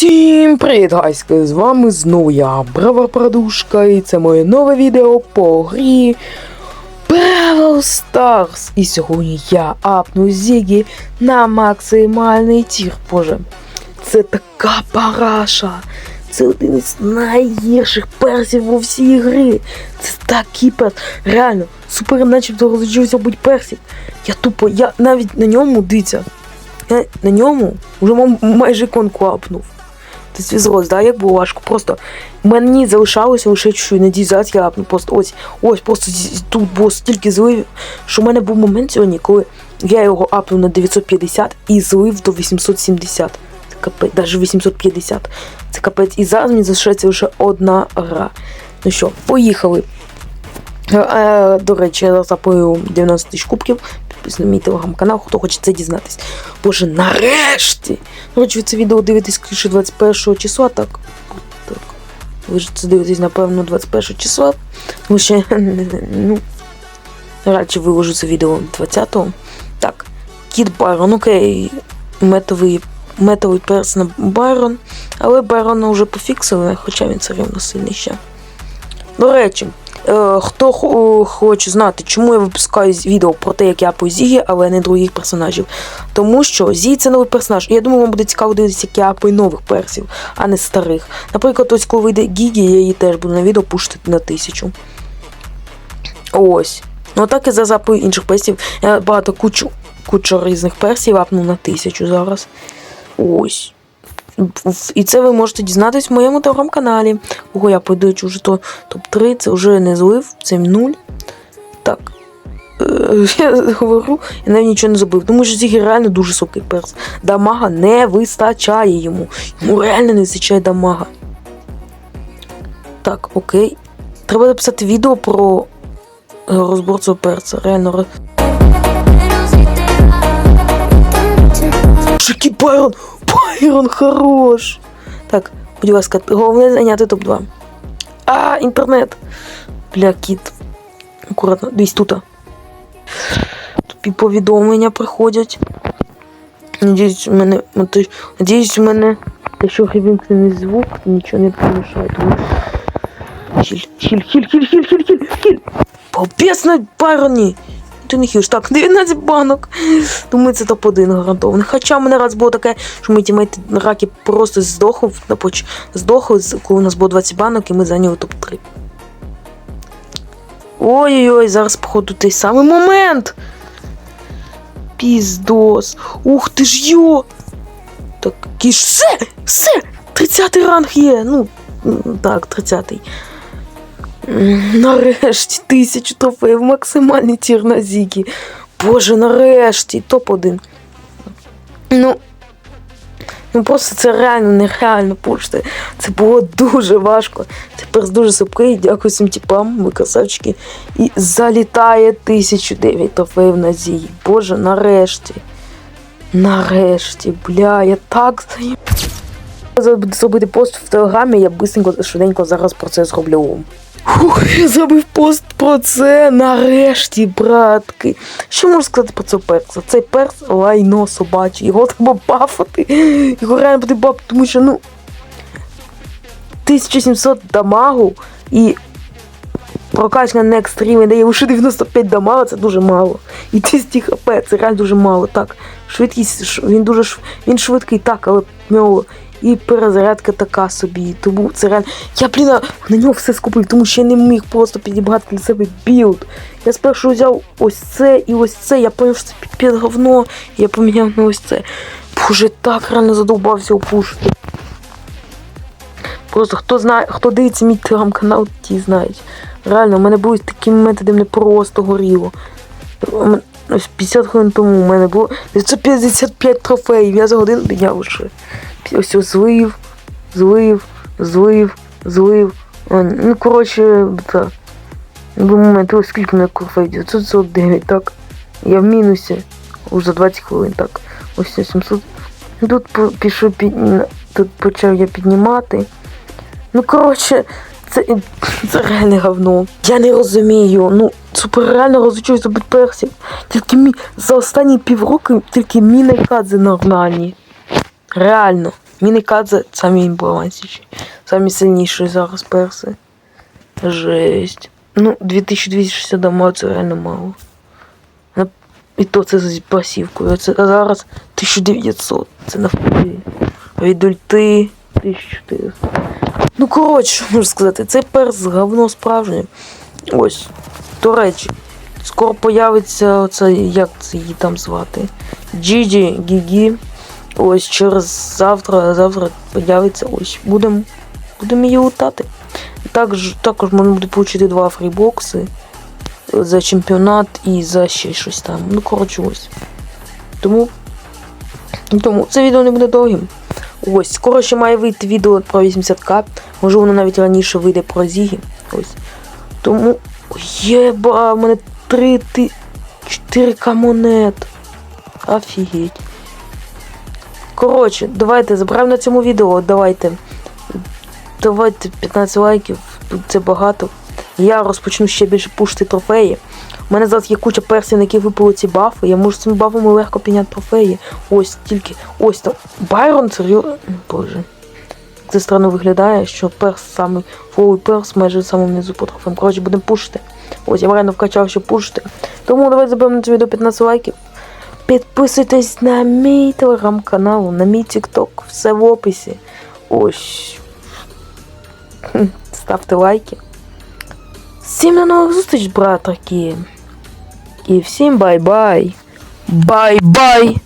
Всім привіт, гайськи! З вами знову я, Брава Продушка, і це моє нове відео по грі Brawl Stars. І сьогодні я апну Зігі на максимальний тір. Боже, це така параша. Це один із найгірших персів у всій грі. Це такий перс. Реально, супер начебто розучився бути персів. Я тупо, я навіть на ньому, дивіться, я на ньому вже майже іконку апнув. Це зв'язалось, да, як було важко. Просто мені залишалося лише чуть-чуть, надію, зараз я апну. Просто ось, ось, просто тут було стільки зливів, що в мене був момент сьогодні, коли я його апнув на 950 і злив до 870. Це капець, навіть 850. Це капець. І зараз мені залишається лише одна гра. Ну що, поїхали. Е, е, до речі, я запою 90 тисяч кубків. Підписуйтесь на мій телеграм-канал, хто хоче це дізнатись. Боже, нарешті! До речі, ви це відео дивитесь скоріше 21 числа, так? Так. Ви ж це дивитесь, напевно, 21 числа. Тому що, ну, радше виложу це відео 20-го. Так, Кіт Байрон, окей, метовий, метовий перс на Байрон, але Байрона вже пофіксили, хоча він все рівно сильний ще. До речі, хто хоче знати, чому я випускаю відео про те, як я по Зігі, але не других персонажів. Тому що Зі це новий персонаж. І я думаю, вам буде цікаво дивитися, як я апаю нових персів, а не старих. Наприклад, ось коли вийде Гігі, я її теж буду на відео пушити на тисячу. Ось. Ну так і за запою інших персів. Я багато кучу, кучу різних персів апну на тисячу зараз. Ось. І це ви можете дізнатись в моєму телеграм-каналі. Ого, я подивлюсь уже то топ-3, це вже не злив, це 0. Так. Е, Я говорю, я навіть нічого не забив. Тому що Зігі реально дуже сокий перс. Дамага не вистачає йому. Йому реально не вистачає дамага. Так, окей. Треба написати відео про е, розбор цього перса. Реально. Який Байрон! Байрон хорош! Так, будь ласка, головне зайняти топ-2. А, інтернет! Бля, кіт. Акуратно, десь тут. Тобі повідомлення приходять. Надіюсь, у мене. Надіюсь, у мене. Якщо вимкнений звук, нічого не помішає. Тому... Хіль, хіль, хіль, хіль, хіль, хіль, хіль, хіль. Попєс на Хілш. Так, 19 банок. Думаю, це топ-1 гарантований. Хоча в мене раз було таке, що ми тімейти раки просто на поч... коли у нас було 20 банок, і ми зайняли топ-3. Ой-ой-ой, зараз, походу, той самий момент. Піздос. Ух ти ж йо! Так, кіш, все! Все! 30-й ранг є. Ну, так, 30-й. Нарешті тисячу трофеїв, максимальний тір на Зігі. Боже, нарешті, топ-1. Ну, ну просто це реально нереально пушити. Це було дуже важко. Це перс дуже супкий. Дякую всім тіпам, ви красавчики. І залітає 1009 трофеїв на Зігі. Боже, нарешті. Нарешті, бля, я так заїм. Зробити пост в телеграмі, я быстренько, швиденько зараз про це зроблю. Ух, я зробив пост про це нарешті, братки. Що можу сказати про цього перса? Цей перс лайно собаче. Його треба бафати. Його реально буде бафати, тому що, ну. 1700 дамагу і прокачка next рівень дає лише 95 дамагу, це дуже мало. І 200 хп, це реально дуже мало. Так, швидкість, він дуже шв- він швидкий, так, але в нього і перезарядка така собі. Тому це реально. Я, блін, на- нього все скупив, тому що я не міг просто підібрати для себе білд. Я спершу взяв ось це і ось це. Я поняв, що це під говно. Я поміняв на ось це. Боже, так реально задовбався опушити. Просто хто знає, хто дивиться мій телеграм-канал, ті знають. Реально, у мене були такі моменти, де мене просто горіло. У мене- Ось 50 хвилин тому у мене було 955 трофеїв. Я за годину підняв лише. Ось злив, злив, злив, злив. Ну, коротше, так. Був момент, скільки мене трофеїв? 949, так. Я в мінусі. Уже за 20 хвилин, так. Ось 700. Тут пішов під... Тут почав я піднімати. Ну, коротше, це, це реальне говно. Я не розумію. Ну, супер реально розучуюся бути персів. Тільки мій за останні півроку тільки мій найкадзи нормальні. Реально. Мінікадзе самі імбалансіші. Самі сильніші зараз перси. Жесть. Ну, 2260 дамагу це реально мало. На- І то це з пасівкою. Це а зараз 1900. Це навпаки. Від ульти 1400. Ну, коротше, можу сказати, цей перс говно справжнє. Ось. До речі, скоро появиться оце, як це її там звати? Джіджі, Гігі. Ось через завтра, завтра появиться. Ось будемо будем її лутати. Також, також можна буде отримати два фрібокси за чемпіонат і за ще щось там. Ну, коротше, ось. Тому, тому це відео не буде довгим. Ось, скоро ще має вийти відео про 80к. Може воно навіть раніше вийде про Зігі. Ось. Тому. Єба, в мене 3 ти... 4к монет. Офігеть. Коротше, давайте забираємо на цьому відео. Давайте. Давайте 15 лайків. Тут це багато. Я розпочну ще більше пушити трофеї. У мене зараз є куча персів, які випали ці бафи. Я можу з цими бафами легко підняти трофеї. Ось тільки. Ось там. Байрон серйозно. Боже. Це странно виглядає, що перс саме фолий перс майже в самому низу по трофеям. Коротше, будемо пушити. Ось, я реально вкачав, щоб пушити. Тому давайте заберемо це відео 15 лайків. Підписуйтесь на мій телеграм-канал, на мій тікток, все в описі. Ось. Ставте лайки. Всім до нових зустріч, братаки. І всім бай-бай. Бай-бай!